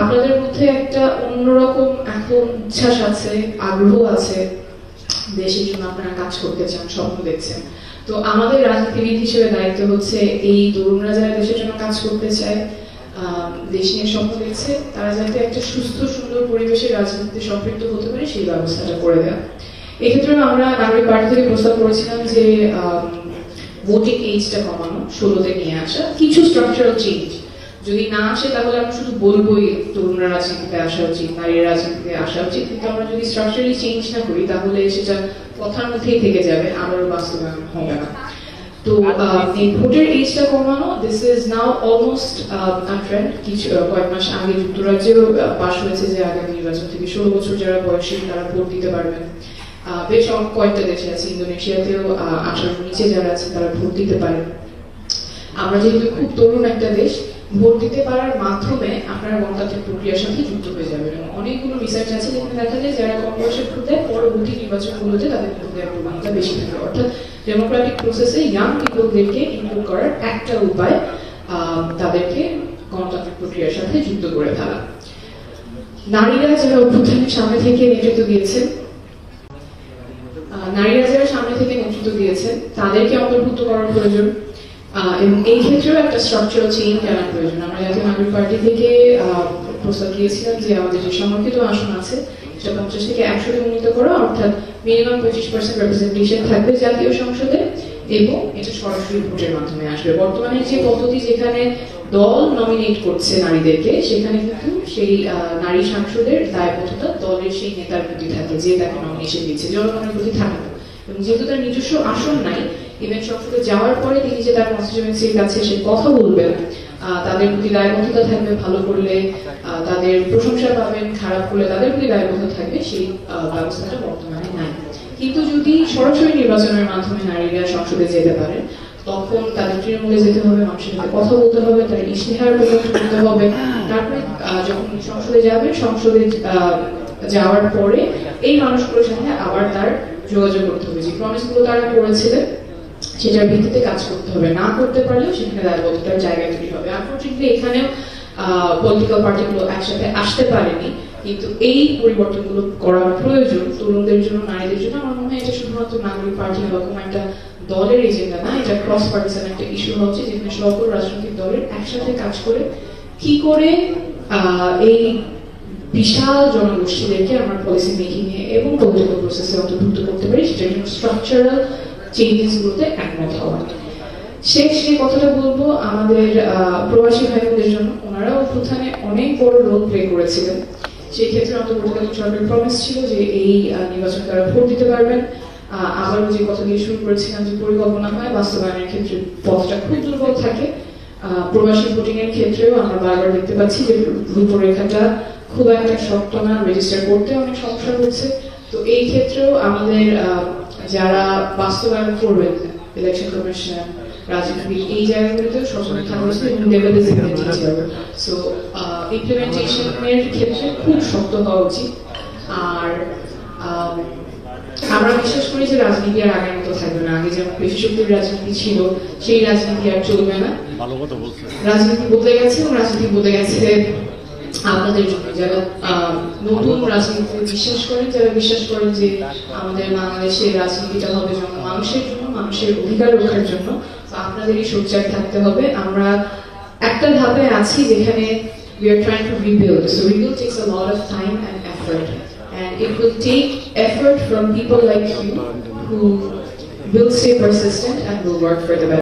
আপনাদের মধ্যে একটা অন্যরকম এখন উচ্ছ্বাস আছে, আগ্রহ আছে। দেশের জন্য আপনারা কাজ করতে চান, স্বপ্ন দেখছেন। তো আমাদের রাজনীতিবিদ হিসেবে দায়িত্ব হচ্ছে এই তরুণরা যারা দেশের জন্য কাজ করতে চায় দেশ নিয়ে স্বপ্ন দেখছে। তারা যাতে একটা সুস্থ, সুন্দর পরিবেশে রাজনীতিতে সম্পৃক্ত হতে পারে, সেই ব্যবস্থাটা করে দেওয়া এক্ষেত্রে আমরা নাগরিক পার্টি থেকে প্রস্তাব করেছিলাম যে ভোটিং এইজটা কমানো, ষোলোতে নিয়ে আসা। কিছু স্ট্রাকচারাল চেঞ্জ যদি না আসে, তাহলে আমরা শুধু বলবোই, তরুণরা রাজনীতিতে আসা উচিত, নারীর রাজনীতিতে আসা উচিত। কিন্তু আমরা যদি স্ট্রাকচারালি চেঞ্জ না করি, তাহলে সেটা কথার মধ্যেই থেকে যাবে, আবারও বাস্তবায়ন হবে না। তো এজটা কমানো দিস ইজ নাও অলমোস্ট কিছু কয়েক মাস আগে যুক্তরাজ্যেও পাশ হয়েছে যে আগামী নির্বাচন থেকে। ষোলো বছর যারা বয়সী, তারা ভোট দিতে পারবেন। বেশ কয়েকটা দেশে আছে, ইন্দোনেশিয়াতেও আঠারো নিচে যারা আছে, তারা ভোট দিতে পারেন আমরা যেহেতু খুব তরুণ একটা দেশ ভোট দিতে পারার মাধ্যমে আপনারা গণতান্ত্রিক প্রক্রিয়ার সাথে যুক্ত হয়ে যাবেন এবং অনেকগুলো রিসার্চ আছে যেখানে দেখা যায় যারা কম বয়সে ভোট দেয় পরবর্তী নির্বাচনগুলোতে তাদের ভোট দেওয়ার প্রবণতা বেশি থাকে। অর্থাৎ ডেমোক্রেটিক প্রসেসে ইয়াং পিপলদেরকে ইনক্লুড করার একটা উপায় তাদেরকে গণতান্ত্রিক প্রক্রিয়ার সাথে যুক্ত করে ফেলা। নারীরা যারা অভ্যুত্থানের সামনে থেকে নেতৃত্ব দিয়েছেন নারীরা যারা সামনে থেকে নেতৃত্ব দিয়েছেন, তাদেরকে অন্তর্ভুক্ত করার প্রয়োজন। এই ক্ষেত্রেও একটা স্ট্রাকচারাল চেঞ্জ আনার প্রয়োজন। আমরা জাতীয় নাগরিক পার্টি থেকে প্রস্তাব দিয়েছিলাম যে আমাদের যে সংরক্ষিত আসন আছে, সেটা পঞ্চাশ থেকে একশোতে উন্নীত অর্থাৎ মিনিমাম পঁচিশ পার্সেন্ট রেপ্রেজেন্টেশন থাকবে জাতীয় সংসদে এবং এটা সরাসরি ভোটের মাধ্যমে আসবে। বর্তমানে যে পদ্ধতি যেখানে দল নমিনেট করছে নারীদেরকে, সেখানে কিন্তু সেই নারী সাংসদের দায়বদ্ধতা দলের সেই নেতার প্রতি থাকে, যে তাকে নমিনেশন দিচ্ছে। জনগণের প্রতি থাকে এবং যেহেতু তার নিজস্ব আসন নাই ইভেন সংসদে যাওয়ার পরে তিনি যে তার কনস্টিটিউয়েন্সির কাছে সে কথা বলবেন তাদের প্রতি দায়বদ্ধতা থাকবে, ভালো করলে তাদের প্রশংসা পাবেন, খারাপ করলে তাদের প্রতি দায়বদ্ধ থাকবে, সেই ব্যবস্থাটা বর্তমানে নাই। কিন্তু যদি সরাসরি নির্বাচনের মাধ্যমে নারীরা সংসদে যেতে পারেন তখন তাদের তৃণমূলে যেতে হবে, মানুষের সাথে কথা বলতে হবে তার ইশতেহার প্রকাশ করতে হবে। তারপরে যখন সংসদে যাবে সংসদে যাওয়ার পরে এই মানুষগুলোর সাথে আবার তার যোগাযোগ করতে হবে। যে প্রমিসগুলো তারা করেছিলেন সেটার ভিত্তিতে কাজ করতে হবে। না করতে পারলেও সেখানে দায়বদ্ধতার জায়গা তৈরি হবে। আনফর্চুনেটলি এখানেও পলিটিক্যাল পার্টিগুলো একসাথে আসতে পারেনি। কিন্তু এই পরিবর্তনগুলো করা প্রয়োজন তরুণদের জন্য, নারীদের জন্য। আমার মনে হয় এটা শুধুমাত্র নাগরিক পার্টি এরকম একটা দলের এজেন্ডা না, এটা ক্রস পার্টিসান একটা ইস্যু হচ্ছে যেখানে সকল রাজনৈতিক দলের একসাথে কাজ করে কি করে এই বিশাল জনগোষ্ঠীদেরকে আমরা পলিসি মেকিং এ এবং পলিটিক্যাল প্রসেসে অন্তর্ভুক্ত করতে পারি জন্য স্ট্রাকচারাল চেঞ্জেস গুলোতে একমত হওয়া শেষ যে কথাটা বলব আমাদের প্রবাসী ভাই বোনদের জন্য। ওনারাও অভ্যুত্থানে অনেক বড় রোল প্লে করেছিলেন। সেই ক্ষেত্রে অন্তর্বর্তীকালীন সরকারের প্রমিস ছিল যে এই নির্বাচন তারা ভোট দিতে পারবেন। আহ, আবারও যে কথা দিয়ে শুরু করেছিলাম যে পরিকল্পনা হয় বাস্তবায়নের ক্ষেত্রে পথটা খুব দুর্বল থাকে। প্রবাসী ভোটিং এর ক্ষেত্রেও আমরা বারবার দেখতে পাচ্ছি যে রূপরেখাটা খুব একটা শক্ত না রেজিস্টার করতে অনেক সমস্যা হচ্ছে। তো এই ক্ষেত্রেও আমাদের যারা বাস্তবায়ন করবেন ইলেকশন কমিশন রাজনীতিবিদ এই জায়গাগুলোতেও সচেতন থাকা এবং লেভেল সো ইমপ্লিমেন্টেশনের ক্ষেত্রে খুব শক্ত হওয়া উচিত। আর আম, আমরা বিশ্বাস করি যে রাজনীতি আর আগের মতো থাকবে না। আগে যেমন রাজনীতি ছিল সেই রাজনীতি আর চলবে না। রাজনীতি বদলে গেছে এবং রাজনীতি বদলে গেছে আপনাদের জন্য যারা নতুন রাজনীতিতে বিশ্বাস করেন যারা বিশ্বাস করেন যে আমাদের বাংলাদেশের রাজনীতিটা হবে জন মানুষের জন্য মানুষের অধিকার রক্ষার জন্য আপনাদেরই সোচ্চার থাকতে হবে আমরা একটা ধাপে আছি যেখানে we are trying to rebuild so rebuild takes a lot of time and effort and it will take effort from people like you who will stay persistent and will work for the better